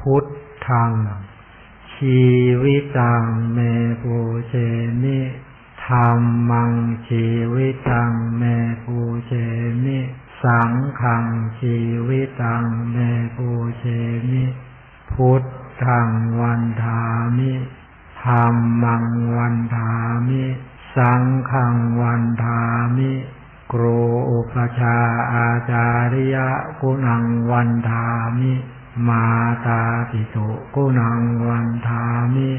พุทธัง ชีวิตังเมปูเชนิธรรมังชีวิตังเมปูเชนิสังขังชีวิตังเมปูเชนิพุทธังวันทามิธรรมังวันทามิ สังขังวันทามิครูอุปชาอาจาริยะกุณังวันทามิ มาตาปิตุกุณังวันทามิ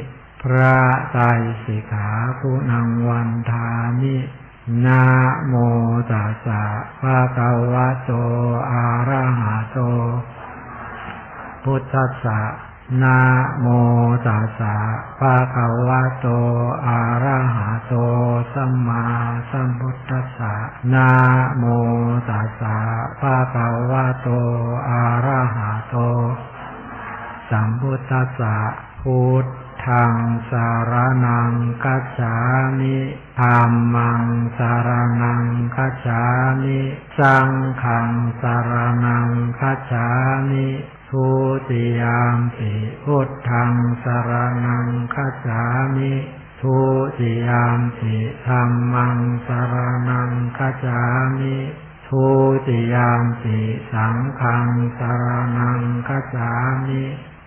พระไตรสิกขากุณังวันทามินะโมตัสสะภะคะวะโตอะระหะโต พุทธัสสะ นะโมตัสสะภะคะวะโต อะระหะโต สัมมาสัมพุทธัสสะนะโมตัสสะภะคะวะโต อะระหะโต สัมพุทธัสสะพุทธังสารนังกัจฉามิธรรมังสารนังกัจฉามิ สังฆังสารนังกัจฉามิ ทุติยามปิพุทธังสารนังคัจฉามิทุติยามปิธรรมังสารนังคัจฉามิทุติยามปิสังฆังสารนังคัจฉามิ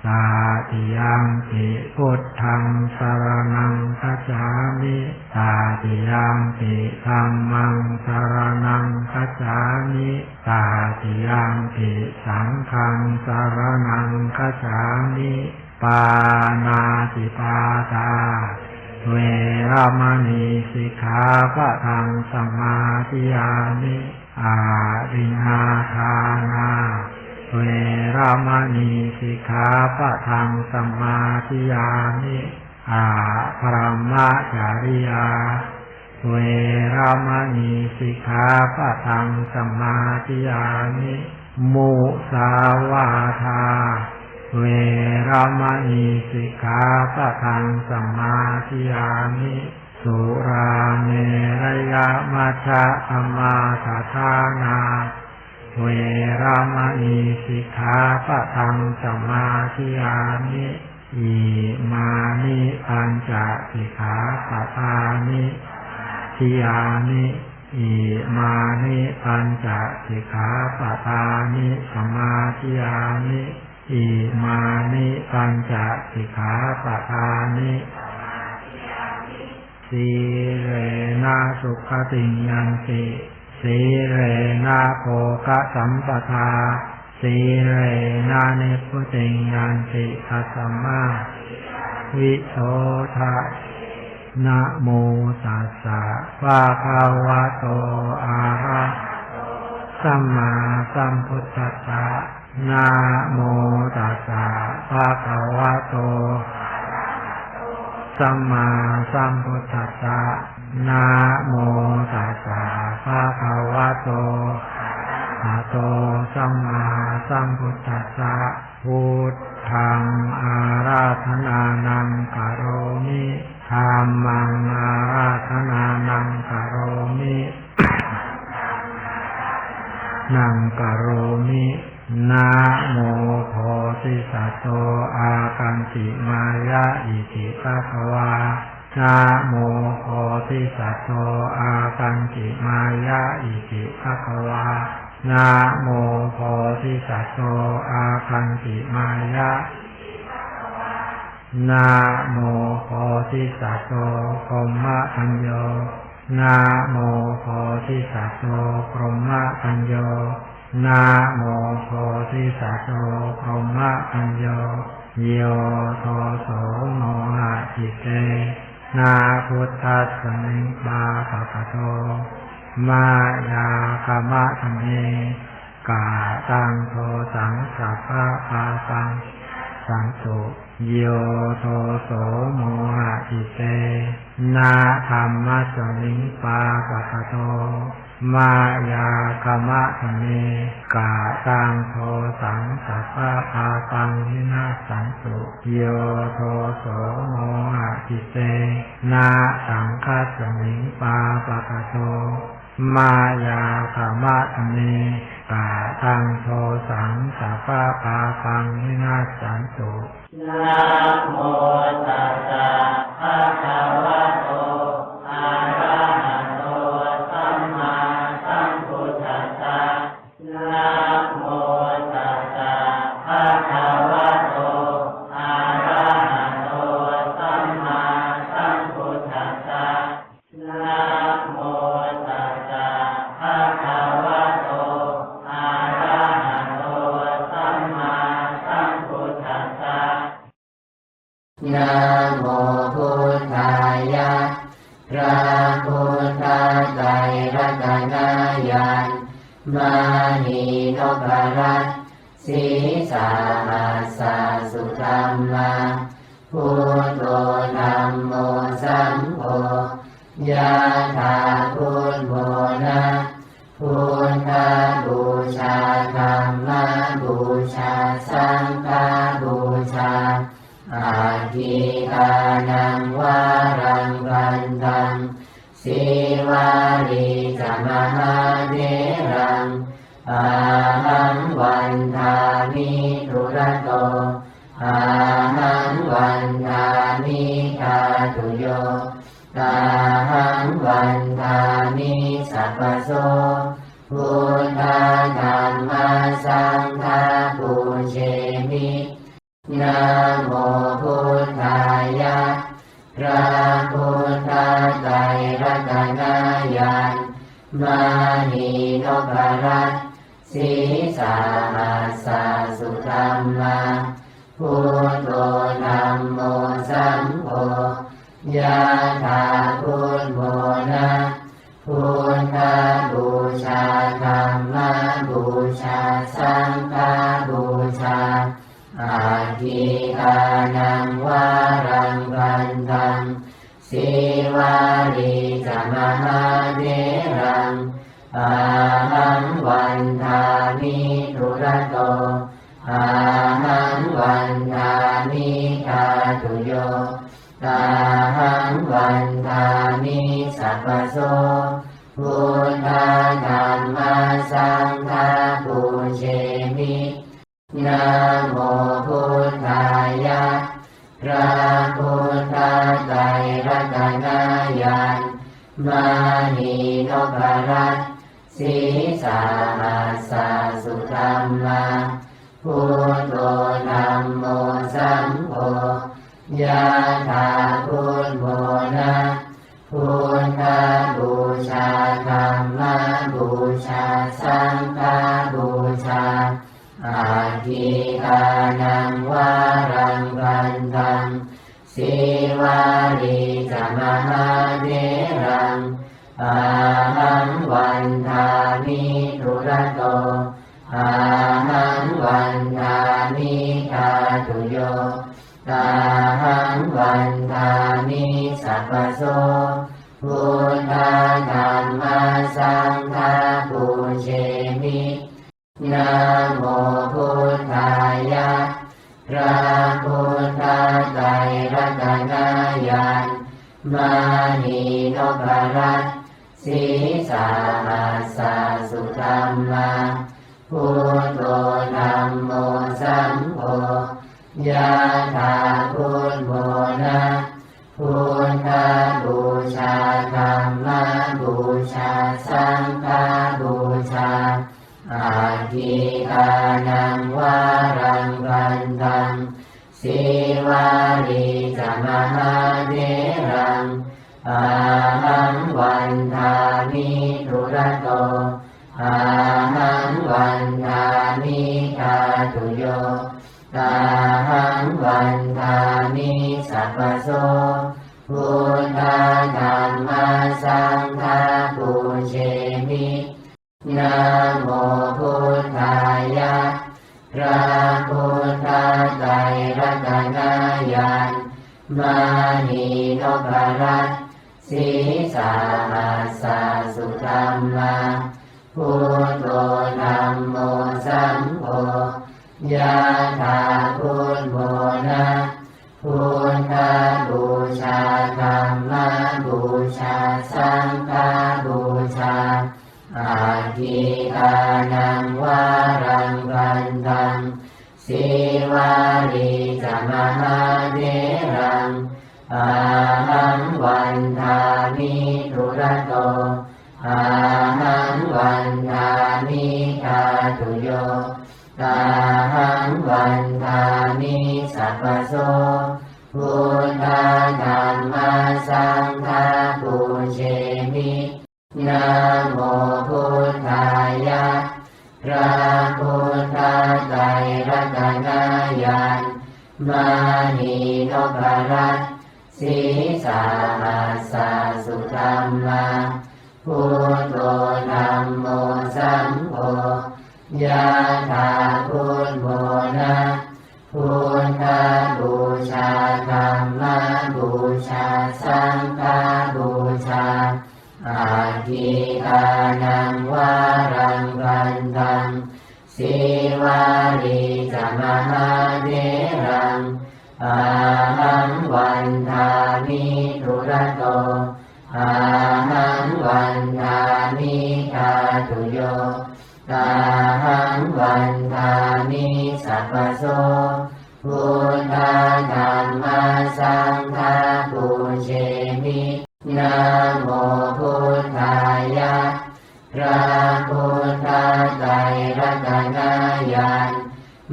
ตาติยามปิพุทธังสารนังคัจฉามิตาติยามปิธรรมังสารนังคัจฉามิตาติยามปิสังฆังสารนังคัจฉามิปานาติปาตาเวรามณีสิกขาปะทังสมาธิยามิอารินาทานา เวรามณีสิกขาปะทังสมาธิยามิอาพรหมจาริยา เวรามณีสิกขาปะทังสมาธิยามิมุสาวาทา เวรามณีสิกขาปะทังสมาธิยามิสุราเมรยะมัชฌะอมาทาทานา เวรามณีสิกขาปะทังสมาธิยามิอิมานิปัญจสิกขาปะทานิทิยามิอิมานิปัญจสิกขาปะทานิสมาธิยามิอิมานิปัญจสิกขาปะทานิสีเรนะสุขติงยันติ สีเรนะโภกสัมปทา สีเรนะนิพุติงยันติทัสมมาวิโสทะนะโมตัสสะภะคะวะโตอะระสัมมาสัมพุทธัสสะนะโมตัสสะภะคะวะโต สัมมาสัมพุทธัสสะ นะโมตัสสะภะคะวะโตอะโตสัมมาสัมพุทธัสสะพุทธังอาราธนานังกโรมิธรรมังอาราธนานังกโรมินังกโรมินะโมโพธิสัตว์โตอาคันติมายะอิติภะคะวา นะโมโพธิสัตว์โตอาคันติมายะอิติภะคะวานะโมโพธิสัตว์โตอาคันติมายะนะโมโพธิสัตว์โตพรหมทัญโยนะโมโพธิสัตว์โตพรหมทัญโยนะโมโพธิสัตว์โตพรหมทัญโยโยโทโสโมหะจิเต นาพุทธัสสมิบาปะปะโตมายากามะทะเมกาตังโทสังสัพพะอาตังสังสุ โยโทโสโมหะอิเต นาธรรมะสมิงปาปะปะโต มายากามะธเมกาตังโทสังสัพพะอาปังวินาสังสุโยโทโสโมหะอิเต นาสังฆสมิงปาปะปะโต มายาขมะเนกาตังโทสังสาปาปาปังนินาสันตุนะโมตัสสะภะคะวะโตอะระหะ ยะถาพุทโธนะพุทธบูชาธรรมบูชา สังฆบูชาอาทิทานังวารังกันตังสีวารีจมหาเดรังอาหังวันทามิทุระโตอาหังวันทามิทาตุโย อาหังวันทามิสัพพโสพุทธาธัมมาสังฆาปูเชมินะโมพุทธายะพระพุทธไตรรัตนายานมานีนพรัตสีสาหัสสะสุธรรมาพุทโธธัมโม ยะถาพุทโธนะพุทธบูชาธรรมบูชา สังฆบูชาอาทิทานังวารังกันตังสีวารีจะมหาเดรังอา สังฆาปูเชมินะโมพุทธายะพระพุทธไตรรัตนายานมานีนพรัตสีสาหัสสะสุธรรมาพุทโธธัมโมสัมโฆยะถาพุทโธนะพุทธบูชา ทิทานังวารังกันตังสีวารีจะมหาเดรังอาหังวันทามิทุระโตอาหังวันทามิทาตุโยอาหังวันทามิสัพพโสพุทธาธัมมสังฆาปูเชมินะ พุทธไตรรัตนายานมานีนพรัตสีสาหัสสะสุธรรมาพุทโธธัมโมสัมโฆยะถาพุทโธนะพุทธบูชาธรรมบูชาสังฆบูชาอาทิทานังวารังกันตัง สีวารีจะมหาเดรังอาหังวันทามิทุระโตอาหังวันทามิทาตุโยอาหังวันทามิสัพพโสพุทธาธัมมาสังฆาปูเชมินะโม มานีนพรัตสีสาหัสสุธรรมาพุทโธธัมโมสัมโฆยะถาพุทโธนะพุทธบูชาธรรมบูชาสังฆบูชานังวารังกันตังสีวาลีจะมหาเด อาหังวันทามิทุระโตอาหังวันทามิทาตุโยตาหังวันทามิสัพพโสพุทธาธรรมสังฆาปุเชมินะโมพุทธายะพระพุทธไตรรัตนายานมานีนพรัต สีสาหัสสะสุธรรมาพุทโธธัมโมสังโฆยะถาพุทโมนะพุทธบูชาธรรมบูชาสังฆบูชาอาทิทานังวารังกันตังสีวาลีจะมหาเดรังอา งวันทามิสัพพโสพุทธาธรรมสังฆาปุเชมินะโมพุทธายะพระพุทธไตรรัตนายาน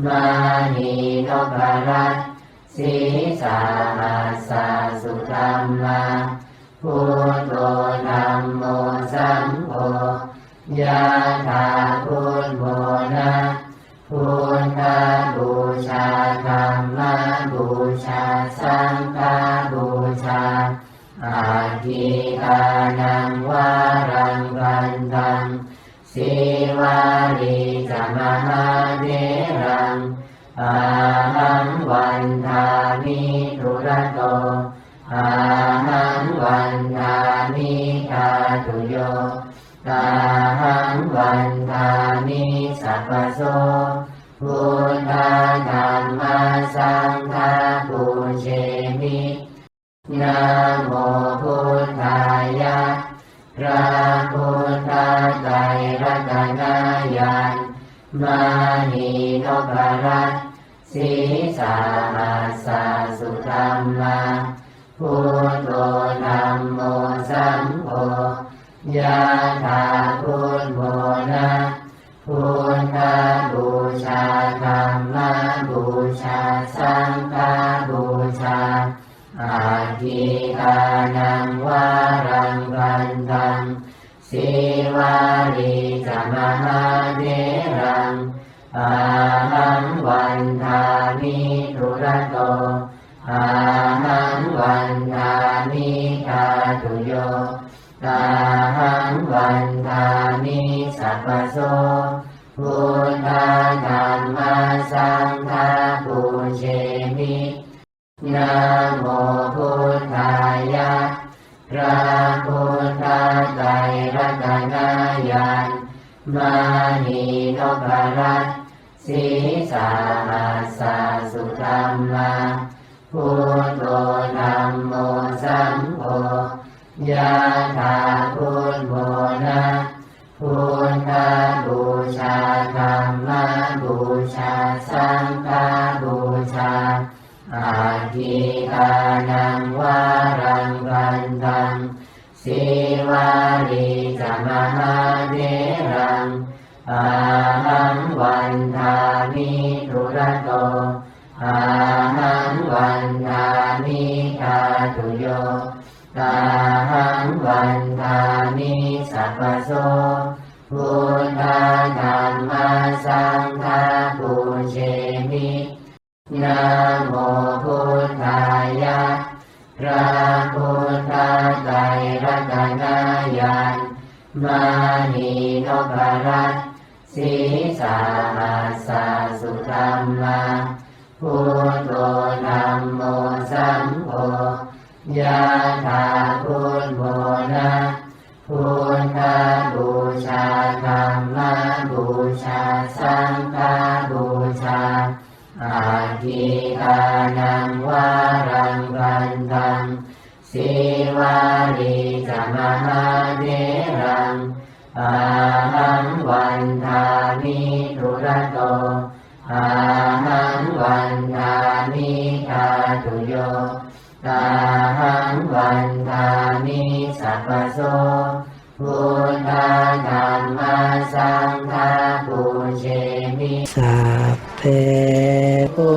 มานีนพรัตสีสาหัสสะสุธรรมาพุทโธธัมโมสังโฆยะถา สังฆาปุเชมินะโมพุทธายะพระพุทธไตรรัตนายานมานีนพรัตสีสาหัสสะสุธรรมาพุทโธธัมโมสังโฆยะถา อาทิทานังวารังกันตังสีวาลีจมหาเดรังอาหังวันทามิทุระโตอาหังวันทามิทาตุโยตาหังวันทามิสัพพโสพุทธาธรรมสังฆาปุเชมิ นะโมพุทธายะพระพุทธไตรรัตนายานมานีนพรัตสีสาหัสสะสุธรรมาพุทโธธัมโมสังโฆยะถาพุทโมนะพุทธบูชาธรรมบูชาสังฆ ทีทานังวารังกันตังสีวา พรัตน์สีสาหัสสะสุธรรมาพุทโธธัมโมสังโฆยะถาพุทโมนะพุทธบูชาธรรมบูชา สังฆบูชาอาทิทานังวารังกันตังสีวาลีจะมหาเดรัง อาหังวันทามิทุระโตอาหังวันทามิทาตุโยตาหังวันทามิสัพพโสพุทธาธรรมสังฆาปุเชมิสัพเพปุ